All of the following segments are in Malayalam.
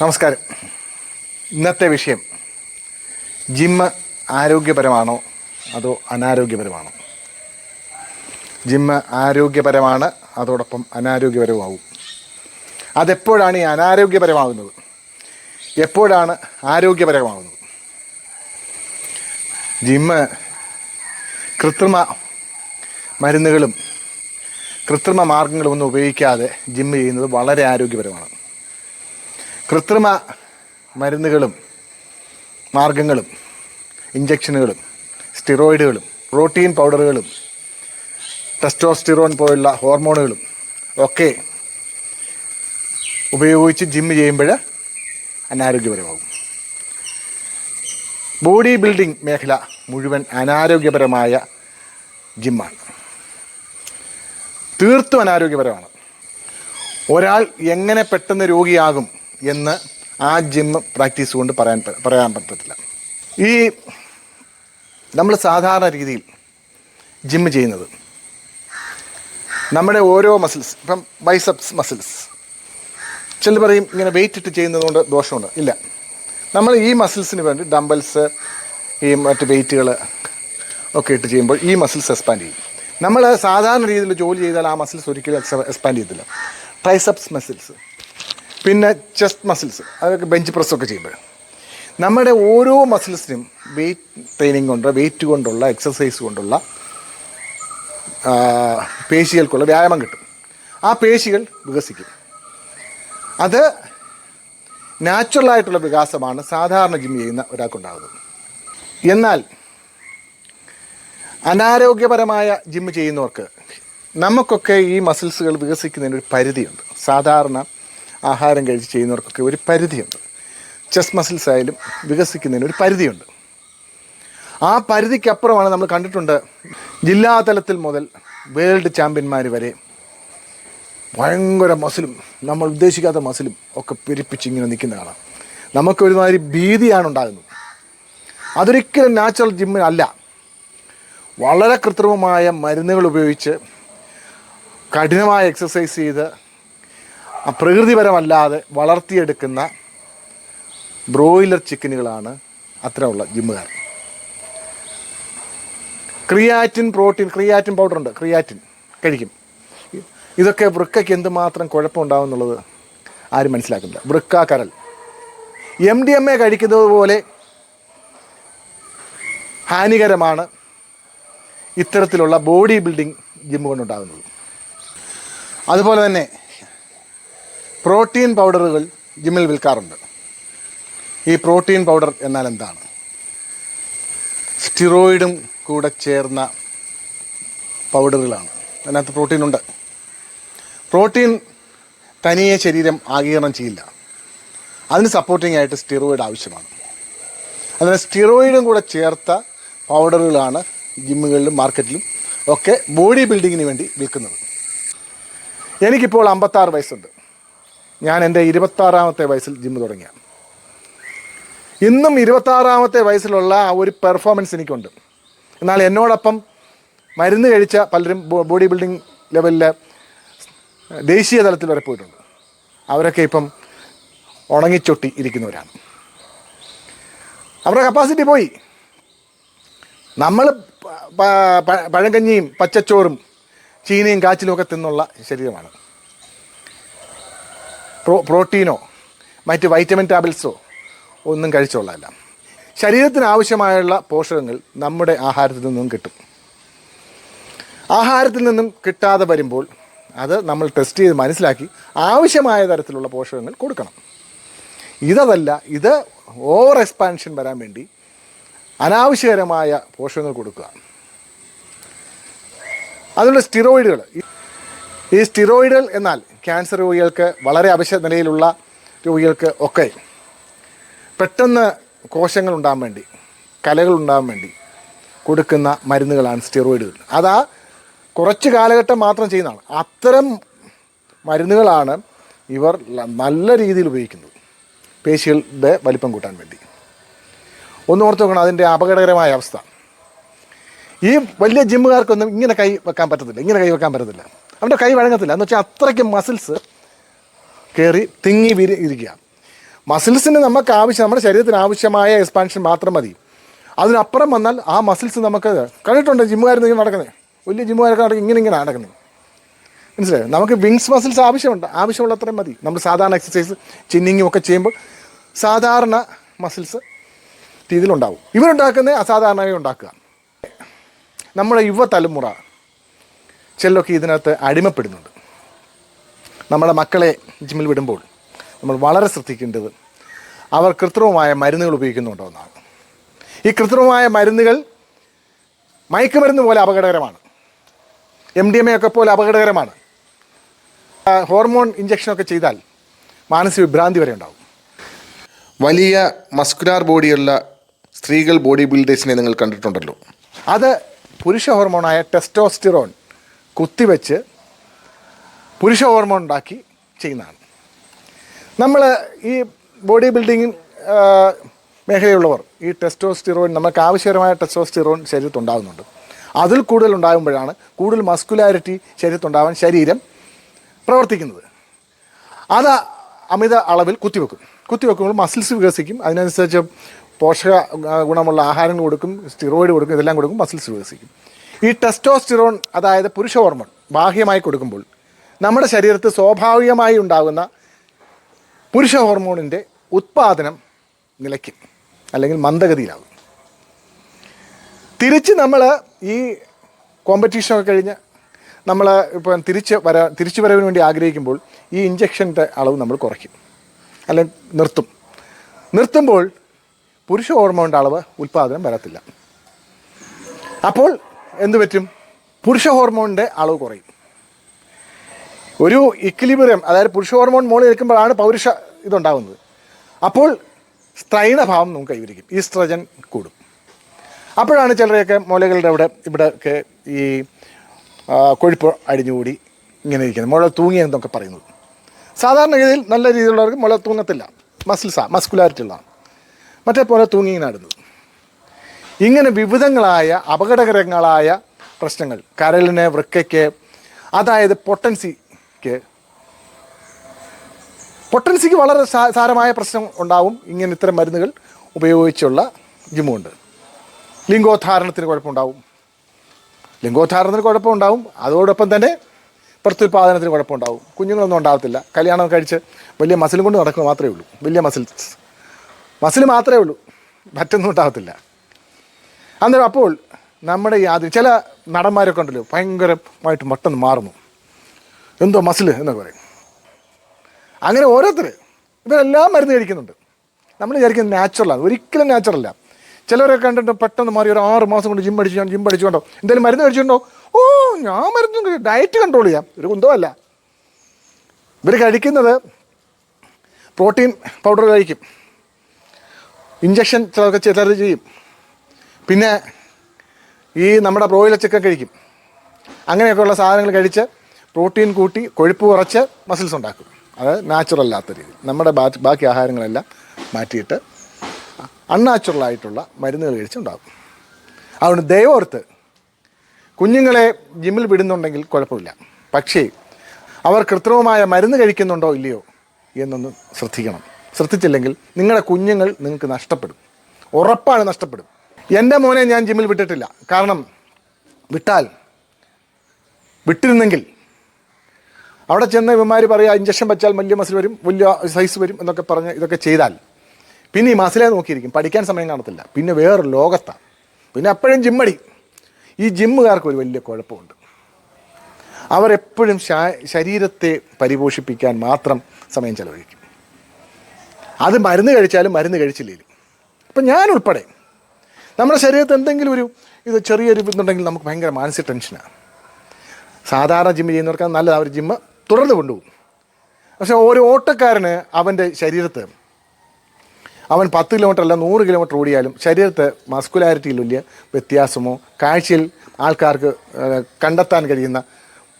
നമസ്കാരം. ഇന്നത്തെ വിഷയം ജിമ്മ് ആരോഗ്യപരമാണോ അതോ അനാരോഗ്യപരമാണോ? ജിമ്മ് ആരോഗ്യപരമാണ് അതോടൊപ്പം അനാരോഗ്യപരമാവും അതെപ്പോഴാണ് ഈ അനാരോഗ്യപരമാകുന്നത് എപ്പോഴാണ് ആരോഗ്യപരമാകുന്നത് ജിമ്മ് കൃത്രിമ മരുന്നുകളും കൃത്രിമ മാർഗങ്ങളും ഒന്നും ഉപയോഗിക്കാതെ ജിമ്മ് ചെയ്യുന്നത് വളരെ ആരോഗ്യപരമാണ്. കൃത്രിമ മരുന്നുകളും മാർഗങ്ങളും ഇഞ്ചക്ഷനുകളും സ്റ്റിറോയിഡുകളും പ്രോട്ടീൻ പൗഡറുകളും ടെസ്റ്റോസ്റ്റിറോൺ പോലുള്ള ഹോർമോണുകളും ഒക്കെ ഉപയോഗിച്ച് ജിം ചെയ്യുമ്പോൾ അനാരോഗ്യപരമാകും. ബോഡി ബിൽഡിംഗ് മേഖല മുഴുവൻ അനാരോഗ്യപരമായ ജിമ്മാണ് തീർത്തും അനാരോഗ്യപരമാണ്. ഒരാൾ എങ്ങനെ പെട്ടെന്ന് രോഗിയാകും എന്ന് ആ ജിം പ്രാക്ടീസ് കൊണ്ട് പറയാൻ പറയാൻ പറ്റത്തില്ല. ഈ നമ്മൾ സാധാരണ രീതിയിൽ ജിം ചെയ്യുന്നത് നമ്മുടെ ഓരോ മസിൽസ് ഇപ്പം ബൈസപ്സ് മസിൽസ് ചില പറയും ഇങ്ങനെ വെയിറ്റ് ഇട്ട് ചെയ്യുന്നതുകൊണ്ട് ദോഷമുണ്ട്. ഇല്ല. നമ്മൾ ഈ മസിൽസിന് വേണ്ടി ഡംബൽസ് ഈ മറ്റ് വെയിറ്റുകൾ ഒക്കെ ഇട്ട് ചെയ്യുമ്പോൾ ഈ മസിൽസ് എക്സ്പാൻഡ് ചെയ്യും. നമ്മൾ സാധാരണ രീതിയിൽ ജോലി ചെയ്താൽ ആ മസിൽസ് ഒരിക്കലും എക്സ്പാൻഡ് ചെയ്യത്തില്ല. ട്രൈസപ്സ് മസിൽസ് പിന്നെ ചെസ്റ്റ് മസിൽസ് അതൊക്കെ ബെഞ്ച് പ്രസ്സൊക്കെ ചെയ്യുമ്പോൾ നമ്മുടെ ഓരോ മസിൽസിനും വെയിറ്റ് ട്രെയിനിങ് കൊണ്ട് വെയിറ്റ് കൊണ്ടുള്ള എക്സസൈസ് കൊണ്ടുള്ള പേശികൾക്കുള്ള വ്യായാമം കിട്ടും. ആ പേശികൾ വികസിക്കും. അത് നാച്ചുറലായിട്ടുള്ള വികാസമാണ് സാധാരണ ജിം ചെയ്യുന്ന ഒരാൾക്കുണ്ടാകുന്നത്. എന്നാൽ അനാരോഗ്യപരമായ ജിം ചെയ്യുന്നവർക്ക് നമുക്കൊക്കെ ഈ മസിൽസുകൾ വികസിക്കുന്നതിന് ഒരു പരിധിയുണ്ട്. സാധാരണ ആഹാരം കഴിച്ച് ചെയ്യുന്നവർക്കൊക്കെ ഒരു പരിധിയുണ്ട്. ചെസ് മസിൽസ് ആയാലും വികസിക്കുന്നതിന് ഒരു പരിധിയുണ്ട്. ആ പരിധിക്കപ്പുറമാണ് നമ്മൾ കണ്ടിട്ടുണ്ട് ജില്ലാ തലത്തിൽ മുതൽ വേൾഡ് ചാമ്പ്യന്മാർ വരെ ഭയങ്കര മസിലും നമ്മൾ ഉദ്ദേശിക്കാത്ത മസിലും ഒക്കെ പെരുപ്പിച്ച് ഇങ്ങനെ നിൽക്കുന്ന കാണാം നമുക്കൊരുമാതിരി ഭീതിയാണ് ഉണ്ടാകുന്നത്. അതൊരിക്കലും നാച്ചുറൽ ജിമ്മിനല്ല വളരെ കൃത്രിമമായ മരുന്നുകൾ ഉപയോഗിച്ച് കഠിനമായ എക്സസൈസ് ചെയ്ത് പ്രകൃതിപരമല്ലാതെ വളർത്തിയെടുക്കുന്ന ബ്രോയിലർ ചിക്കനുകളാണ് അത്തരമുള്ള ജിമ്മുകാർ. ക്രിയാറ്റിൻ പ്രോട്ടീൻ ക്രിയാറ്റിൻ പൗഡർ ഉണ്ട് ക്രിയാറ്റിൻ കഴിക്കും. ഇതൊക്കെ വൃക്കയ്ക്ക് എന്തുമാത്രം കുഴപ്പമുണ്ടാവും എന്നുള്ളത് ആരും മനസ്സിലാക്കുന്നില്ല. വൃക്ക കരൽ എം ഡി എം എ കഴിക്കുന്നത് പോലെ ഹാനികരമാണ് ഇത്തരത്തിലുള്ള ബോഡി ബിൽഡിംഗ് ജിമ്മുകൊണ്ടുണ്ടാകുന്നത് അതുപോലെ തന്നെ പ്രോട്ടീൻ പൗഡറുകൾ ജിമ്മിൽ വിൽക്കാറുണ്ട്. ഈ പ്രോട്ടീൻ പൗഡർ എന്നാൽ എന്താണ്? സ്റ്റിറോയിഡും കൂടെ ചേർന്ന പൗഡറുകളാണ്. അതിനകത്ത് പ്രോട്ടീൻ ഉണ്ട്. പ്രോട്ടീൻ തനിയെ ശരീരം ആഗീരണം ചെയ്യില്ല. അതിന് സപ്പോർട്ടിംഗ് ആയിട്ട് സ്റ്റിറോയിഡ് ആവശ്യമാണ്. അതിന് സ്റ്റിറോയിഡും കൂടെ ചേർത്ത പൗഡറുകളാണ് ജിമ്മുകളിലും മാർക്കറ്റിലും ഒക്കെ ബോഡി ബിൽഡിങ്ങിന് വേണ്ടി വിൽക്കുന്നത്. എനിക്കിപ്പോൾ അമ്പത്താറ് വയസ്സുണ്ട്. ഞാൻ എന്റെ ഇരുപത്താറാമത്തെ വയസ്സിൽ ജിമ്മ് തുടങ്ങിയ ഇന്നും ഇരുപത്താറാമത്തെ വയസ്സിലുള്ള ഒരു പെർഫോമൻസ് എനിക്കുണ്ട്. എന്നാൽ എന്നോടൊപ്പം മരുന്ന് കഴിച്ച പലരും ബോഡി ബിൽഡിംഗ് ലെവലിൽ ദേശീയ തലത്തിൽ വരെ പോയിട്ടുണ്ട്. അവരൊക്കെ ഇപ്പം ഉണങ്ങിച്ചൊട്ടി ഇരിക്കുന്നവരാണ്. അവരുടെ കപ്പാസിറ്റി പോയി. നമ്മൾ പഴങ്കഞ്ഞിയും പച്ചച്ചോറും ചീനയും കാച്ചിലും ഒക്കെ തിന്നുള്ള ശരീരമാണ്. പ്രോ പ്രോട്ടീനോ മറ്റ് വൈറ്റമിൻ ടാബ്ലറ്റ്സോ ഒന്നും കഴിച്ചോളല്ല. ശരീരത്തിന് ആവശ്യമായുള്ള പോഷകങ്ങൾ നമ്മുടെ ആഹാരത്തിൽ നിന്നും കിട്ടും. ആഹാരത്തിൽ നിന്നും കിട്ടാതെ വരുമ്പോൾ അത് നമ്മൾ ടെസ്റ്റ് ചെയ്ത് മനസ്സിലാക്കി ആവശ്യമായ തരത്തിലുള്ള പോഷകങ്ങൾ കൊടുക്കണം. ഇതല്ല ഇത് ഓവർ എക്സ്പാൻഷൻ വരാൻ വേണ്ടി അനാവശ്യകരമായ പോഷകങ്ങൾ കൊടുക്കുക. അതിനുള്ള സ്റ്റിറോയിഡുകൾ ഈ സ്റ്റിറോയിഡുകൾ എന്നാൽ ക്യാൻസർ രോഗികൾക്ക് വളരെ അവശ്യ നിലയിലുള്ള രോഗികൾക്ക് ഒക്കെ പെട്ടെന്ന് കോശങ്ങൾ ഉണ്ടാകാൻ വേണ്ടി കലകൾ ഉണ്ടാകാൻ വേണ്ടി കൊടുക്കുന്ന മരുന്നുകളാണ് സ്റ്റിറോയിഡുകൾ. അതാ കുറച്ച് കാലഘട്ടം മാത്രം ചെയ്യുന്നതാണ്. അത്തരം മരുന്നുകളാണ് ഇവർ നല്ല രീതിയിൽ ഉപയോഗിക്കുന്നത്. പേശികളുടെ വലിപ്പം കൂട്ടാൻ വേണ്ടി. ഒന്ന് ഓർത്ത് നോക്കണം അതിന്റെ അപകടകരമായ അവസ്ഥ. ഈ വലിയ ജിമ്മുകാർക്കൊന്നും ഇങ്ങനെ കൈ വെക്കാൻ പറ്റത്തില്ല ഇങ്ങനെ കൈ വെക്കാൻ പറ്റത്തില്ല. അവന്റെ കൈ വഴങ്ങത്തില്ല. എന്ന് വെച്ചാൽ അത്രയ്ക്ക് മസിൽസ് കയറി തിങ്ങി വിരി ഇരിക്കുക. മസിൽസിന് നമുക്ക് ആവശ്യം നമ്മുടെ ശരീരത്തിന് ആവശ്യമായ എക്സ്പാൻഷൻ മാത്രം മതി. അതിനപ്പുറം വന്നാൽ ആ മസിൽസ് നമുക്ക് കണ്ടിട്ടുണ്ട് ജിമ്മുകാരെന്ന് ഇങ്ങനെ നടക്കുന്നത് വലിയ ജിമ്മുകാരൊക്കെ നടക്കുന്നത് ഇങ്ങനെ ഇങ്ങനെ നടക്കുന്നത് മനസ്സിലായോ? നമുക്ക് വിങ്സ് മസിൽസ് ആവശ്യമുണ്ട്. ആവശ്യമുള്ള അത്രയും മതി. നമ്മൾ സാധാരണ എക്സസൈസ് ചിന്നിങ്ങും ഒക്കെ ചെയ്യുമ്പോൾ സാധാരണ മസിൽസ് രീതിയിലുണ്ടാവും. ഇവരുണ്ടാക്കുന്നത് അസാധാരണമായി ഉണ്ടാക്കുക. നമ്മുടെ യുവതലമുറ ചിലരൊക്കെ ഇതിനകത്ത് അടിമപ്പെടുന്നുണ്ട്. നമ്മുടെ മക്കളെ ജിമ്മിൽ വിടുമ്പോൾ നമ്മൾ വളരെ ശ്രദ്ധിക്കേണ്ടത് അവർ കൃത്രിമമായ മരുന്നുകൾ ഉപയോഗിക്കുന്നുണ്ടോ എന്നാണ്. ഈ കൃത്രിമമായ മരുന്നുകൾ മയക്കുമരുന്ന് പോലെ അപകടകരമാണ്. എം ഡി എം എ ഒക്കെ പോലെ അപകടകരമാണ്. ഹോർമോൺ ഇഞ്ചക്ഷനൊക്കെ ചെയ്താൽ മാനസിക വിഭ്രാന്തി വരെ ഉണ്ടാവും. വലിയ മസ്കുലാർ ബോഡിയുള്ള സ്ത്രീകൾ ബോഡി ബിൽഡേഴ്സിനെ നിങ്ങൾ കണ്ടിട്ടുണ്ടല്ലോ. അത് പുരുഷ ഹോർമോണായ ടെസ്റ്റോസ്റ്റിറോൺ കുത്തിവെച്ച് പുരുഷ ഹോർമോൺ ഉണ്ടാക്കി ചെയ്യുന്നതാണ്. നമ്മൾ ഈ ബോഡി ബിൽഡിംഗ് മേഖലയുള്ളവർ ഈ ടെസ്റ്റോസ്റ്റിറോൺ നമുക്ക് ആവശ്യകരമായ ടെസ്റ്റോസ്റ്റിറോൺ ശരീരത്തിൽ ഉണ്ടാകുന്നുണ്ട് അതിൽ കൂടുതൽ ഉണ്ടാകുമ്പോഴാണ് കൂടുതൽ മസ്കുലാരിറ്റി ശരീരത്തുണ്ടാവാൻ ശരീരം പ്രവർത്തിക്കുന്നത്. അത് അമിത അളവിൽ കുത്തിവെക്കും. കുത്തിവെക്കുമ്പോൾ മസിൽസ് വികസിക്കും. അതിനനുസരിച്ച് പോഷക ഗുണമുള്ള ആഹാരങ്ങൾ കൊടുക്കും സ്റ്റിറോയിഡ് കൊടുക്കും ഇതെല്ലാം കൊടുക്കും മസിൽസ് വികസിക്കും. ഈ ടെസ്റ്റോസ്റ്റിറോൺ അതായത് പുരുഷ ഹോർമോൺ ബാഹ്യമായി കൊടുക്കുമ്പോൾ നമ്മുടെ ശരീരത്ത് സ്വാഭാവികമായി ഉണ്ടാകുന്ന പുരുഷ ഹോർമോണിന്റെ ഉത്പാദനം നിലയ്ക്കും അല്ലെങ്കിൽ മന്ദഗതിയിലാകും. തിരിച്ച് നമ്മൾ ഈ കോമ്പറ്റീഷനൊക്കെ കഴിഞ്ഞ് നമ്മൾ ഇപ്പം തിരിച്ച് വരാ തിരിച്ചു വരവിന് വേണ്ടി ആഗ്രഹിക്കുമ്പോൾ ഈ ഇഞ്ചക്ഷന്റെ അളവ് നമ്മൾ കുറയ്ക്കും അല്ലെങ്കിൽ നിർത്തും. നിർത്തുമ്പോൾ പുരുഷ ഹോർമോണിന്റെ അളവ് ഉൽപ്പാദനം വരത്തില്ല. അപ്പോൾ എന്ത് പറ്റും? പുരുഷ ഹോർമോണിന്റെ അളവ് കുറയും. ഒരു ഇക്വിലിബ്രിയം അതായത് പുരുഷ ഹോർമോൺ മോളിൽ നിൽക്കുമ്പോഴാണ് പൗരുഷ ഇതുണ്ടാകുന്നത് അപ്പോൾ സ്ത്രൈണഭാവം നമുക്ക് കൈവരിക്കും. ഈസ്ട്രജൻ കൂടും. അപ്പോഴാണ് ചിലരെയൊക്കെ മുലകളുടെ അവിടെ ഇവിടെയൊക്കെ ഈ കൊഴുപ്പ് അടിഞ്ഞുകൂടി ഇങ്ങനെ ഇരിക്കുന്നത്. മുള തൂങ്ങി എന്നൊക്കെ പറയുന്നത്. സാധാരണഗതിയിൽ നല്ല രീതിയിലുള്ളവർക്ക് മുള തൂങ്ങത്തില്ല. മസിൽസാ മസ്കുലാരിറ്റി ഉള്ളതാണ്. മറ്റേ പോലെ തൂങ്ങി ഇങ്ങനെ ഇങ്ങനെ വിവിധങ്ങളായ അപകടകരങ്ങളായ പ്രശ്നങ്ങൾ കരളിന് വൃക്കയ്ക്ക് അതായത് പൊട്ടൻസിക്ക്. പൊട്ടൻസിക്ക് വളരെ സാരമായ പ്രശ്നം ഉണ്ടാവും. ഇങ്ങനെ ഇത്തരം മരുന്നുകൾ ഉപയോഗിച്ചുള്ള ജിമ്മുണ്ട് ലിംഗോദ്ധാരണത്തിന് കുഴപ്പമുണ്ടാവും. ലിംഗോദ്ധാരണത്തിന് കുഴപ്പമുണ്ടാവും. അതോടൊപ്പം തന്നെ പ്രത്യുൽപാദനത്തിന് കുഴപ്പമുണ്ടാവും. കുഞ്ഞുങ്ങളൊന്നും ഉണ്ടാകത്തില്ല കല്യാണം കഴിച്ച് വലിയ മസിലും കൊണ്ട് നടക്കുക മാത്രമേ ഉള്ളൂ. വലിയ മസിൽസ്. മസിൽ മാത്രമേ ഉള്ളൂ. മറ്റൊന്നും ഉണ്ടാകത്തില്ല അന്നേരം അപ്പോൾ നമ്മുടെ ഈ ആദ്യം ചില നടന്മാരൊക്കെ ഉണ്ടല്ലോ ഭയങ്കരമായിട്ട് മട്ടന്ന് മാറുന്നു. എന്തോ മസിൽ എന്നൊക്കെ പറയും. അങ്ങനെ ഓരോരുത്തർ ഇവരെല്ലാം മരുന്ന് കഴിക്കുന്നുണ്ട്. നമ്മൾ വിചാരിക്കുന്നത് നാച്ചുറലാണ് ഒരിക്കലും നാച്ചുറല്ല ചിലവരെ കണ്ടിട്ട് പെട്ടെന്ന് മാറി ഒരു ആറ് മാസം കൊണ്ട് ജിം അടിച്ചു ജിം അടിച്ചുകൊണ്ടോ എന്തെങ്കിലും മരുന്ന് കഴിച്ചിട്ടുണ്ടോ? ഓ ഞാൻ മരുന്ന് ഡയറ്റ് കൺട്രോൾ ചെയ്യാം. ഒരു കുന്തമല്ല ഇവർ കഴിക്കുന്നത് പ്രോട്ടീൻ പൗഡർ കഴിക്കും. ഇഞ്ചക്ഷൻ ചിലർക്ക് ചിലർ ചെയ്യും. പിന്നെ ഈ നമ്മുടെ ബ്രോയിലർ ചിക്കൻ കഴിക്കും. അങ്ങനെയൊക്കെയുള്ള സാധനങ്ങൾ കഴിച്ച് പ്രോട്ടീൻ കൂട്ടി കൊഴുപ്പ് കുറച്ച് മസിൽസ് ഉണ്ടാക്കും. അത് നാച്ചുറൽ അല്ലാത്ത രീതി നമ്മുടെ ബാക്കി ആഹാരങ്ങളെല്ലാം മാറ്റിയിട്ട് അൺനാച്ചുറലായിട്ടുള്ള മരുന്നുകൾ കഴിച്ചുണ്ടാകും. അതുകൊണ്ട് ദൈവോർത്ത് കുഞ്ഞുങ്ങളെ ജിമ്മിൽ വിടുന്നുണ്ടെങ്കിൽ കുഴപ്പമില്ല. പക്ഷേ അവർ കൃത്രിമമായ മരുന്ന് കഴിക്കുന്നുണ്ടോ ഇല്ലയോ എന്നൊന്ന് ശ്രദ്ധിക്കണം. ശ്രദ്ധിച്ചില്ലെങ്കിൽ നിങ്ങളുടെ കുഞ്ഞുങ്ങൾ നിങ്ങൾക്ക് നഷ്ടപ്പെടും. ഉറപ്പാണ് നഷ്ടപ്പെടും. എന്റെ മോനെ ഞാൻ ജിമ്മിൽ വിട്ടിട്ടില്ല. കാരണം വിട്ടാൽ വിട്ടിരുന്നെങ്കിൽ അവിടെ ചെന്ന് ഇവന്മാർ പറയുക ഇഞ്ചക്ഷൻ വെച്ചാൽ വലിയ മസിൽ വരും വലിയ സൈസ് വരും എന്നൊക്കെ പറഞ്ഞ് ഇതൊക്കെ ചെയ്താൽ പിന്നെ ഈ മസിലേ നോക്കിയിരിക്കും. പഠിക്കാൻ സമയം കാണത്തില്ല. പിന്നെ വേറൊരു ലോകത്താണ് പിന്നെ അപ്പോഴും ജിമ്മടി ഈ ജിമ്മുകാർക്ക് ഒരു വലിയ കുഴപ്പമുണ്ട്. അവരെപ്പോഴും ശരീരത്തെ പരിപോഷിപ്പിക്കാൻ മാത്രം സമയം ചെലവഴിക്കും. അത് മരുന്ന് കഴിച്ചാലും മരുന്ന് കഴിച്ചില്ലേലും. അപ്പം ഞാൻ ഉൾപ്പെടെ നമ്മുടെ ശരീരത്തിൽ എന്തെങ്കിലും ഒരു ഇത് ചെറിയൊരു ഇതുണ്ടെങ്കിൽ നമുക്ക് ഭയങ്കര മാനസിക ടെൻഷനാണ് സാധാരണ ജിമ്മ് ചെയ്യുന്നവർക്ക് നല്ലത് അവർ ജിമ്മ് തുടർന്ന് കൊണ്ടുപോകും. പക്ഷേ ഒരു ഓട്ടക്കാരന് അവന്റെ ശരീരത്ത് അവൻ പത്ത് കിലോമീറ്റർ അല്ല നൂറ് കിലോമീറ്റർ ഓടിയാലും ശരീരത്ത് മസ്കുലാരിറ്റിയിൽ വലിയ വ്യത്യാസമോ കാഴ്ചയിൽ ആൾക്കാർക്ക് കണ്ടെത്താൻ കഴിയുന്ന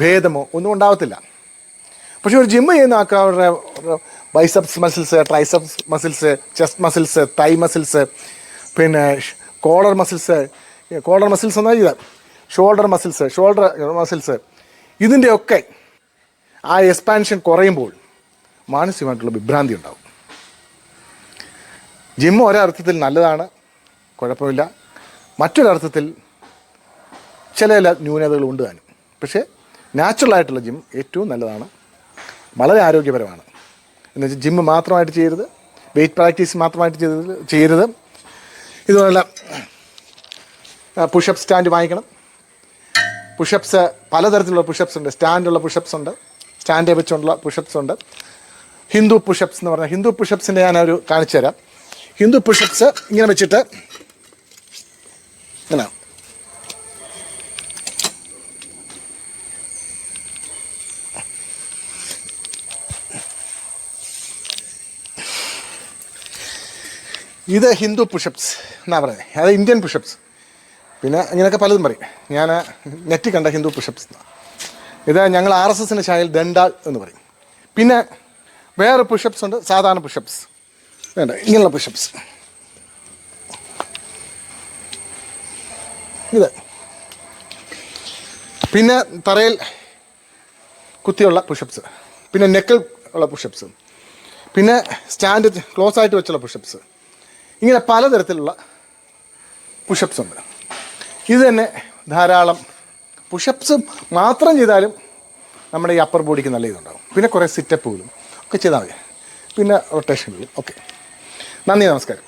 ഭേദമോ ഒന്നും ഉണ്ടാവത്തില്ല. പക്ഷേ ഒരു ജിമ്മ് ചെയ്യുന്ന ആൾക്കാരുടെ biceps muscles triceps muscles chest muscles thigh muscles പിന്നെ കോളർ മസിൽസ് കോളർ മസിൽസ് എന്നാൽ ഇത് ഷോൾഡർ മസിൽസ് ഷോൾഡർ മസിൽസ് ഇതിന്റെയൊക്കെ ആ എക്സ്പാൻഷൻ കുറയുമ്പോൾ മാനസികമായിട്ടുള്ള വിഭ്രാന്തി ഉണ്ടാവും. ജിം ഒരർത്ഥത്തിൽ നല്ലതാണ് കുഴപ്പമില്ല. മറ്റൊരർത്ഥത്തിൽ ചില ചില ന്യൂനതകൾ ഉണ്ട് താനും. പക്ഷേ നാച്ചുറൽ ആയിട്ടുള്ള ജിം ഏറ്റവും നല്ലതാണ്. വളരെ ആരോഗ്യപരമാണ്. എന്നുവെച്ചാൽ ജിം മാത്രമായിട്ട് ചെയ്യരുത്. വെയിറ്റ് പ്രാക്ടീസ് മാത്രമായിട്ട് ചെയ്യരുത് ചെയ്യരുത്. ഇതുപോലുള്ള പുഷപ്പ് സ്റ്റാൻഡ് വാങ്ങിക്കണം. പുഷപ്പ്സ് പലതരത്തിലുള്ള പുഷപ്പ്സ് ഉണ്ട്. സ്റ്റാൻഡുള്ള പുഷപ്പ്സ് ഉണ്ട്. സ്റ്റാൻഡ് വെച്ചുള്ള പുഷപ്പ്സ് ഉണ്ട്. ഹിന്ദു പുഷപ്പ്സ് എന്ന് പറഞ്ഞാൽ ഹിന്ദു പുഷപ്പ്സിന്റെ ഞാനൊരു കാണിച്ചു തരാം. ഹിന്ദു പുഷപ്പ്സ് ഇങ്ങനെ വെച്ചിട്ട് ഇങ്ങനെ. ഇത് ഹിന്ദു പുഷപ്സ് എന്നാ പറയുന്നത് അത് ഇന്ത്യൻ പുഷപ്സ് പിന്നെ ഇങ്ങനെയൊക്കെ പലതും പറയും. ഞാൻ നെറ്റിൽ കണ്ട ഹിന്ദു പുഷപ്സ് ഇത് ഞങ്ങൾ ആർ എസ് എസിന്റെ ശാഖയിൽ ദണ്ടാൾ എന്ന് പറയും. പിന്നെ വേറെ പുഷപ്സ് ഉണ്ട്. സാധാരണ പുഷപ്സ് വേണ്ട ഇങ്ങനെയുള്ള പുഷപ്സ് ഇത്. പിന്നെ തറയിൽ കുത്തിയുള്ള പുഷപ്സ് പിന്നെ നെക്കിൽ ഉള്ള പുഷപ്സ് പിന്നെ സ്റ്റാൻഡ് ക്ലോസ് ആയിട്ട് വെച്ചുള്ള പുഷപ്സ് ഇങ്ങനെ പലതരത്തിലുള്ള പുഷപ്സ് ഉണ്ട്. ഇത് തന്നെ ധാരാളം പുഷപ്സ് മാത്രം ചെയ്താലും നമ്മുടെ ഈ അപ്പർ ബോഡിക്ക് നല്ല ഇതുണ്ടാകും പിന്നെ കുറേ സിറ്റപ്പുകളും ഒക്കെ ചെയ്താൽ മതി. പിന്നെ റൊട്ടേഷനുകളും ഓക്കെ നന്ദി നമസ്കാരം.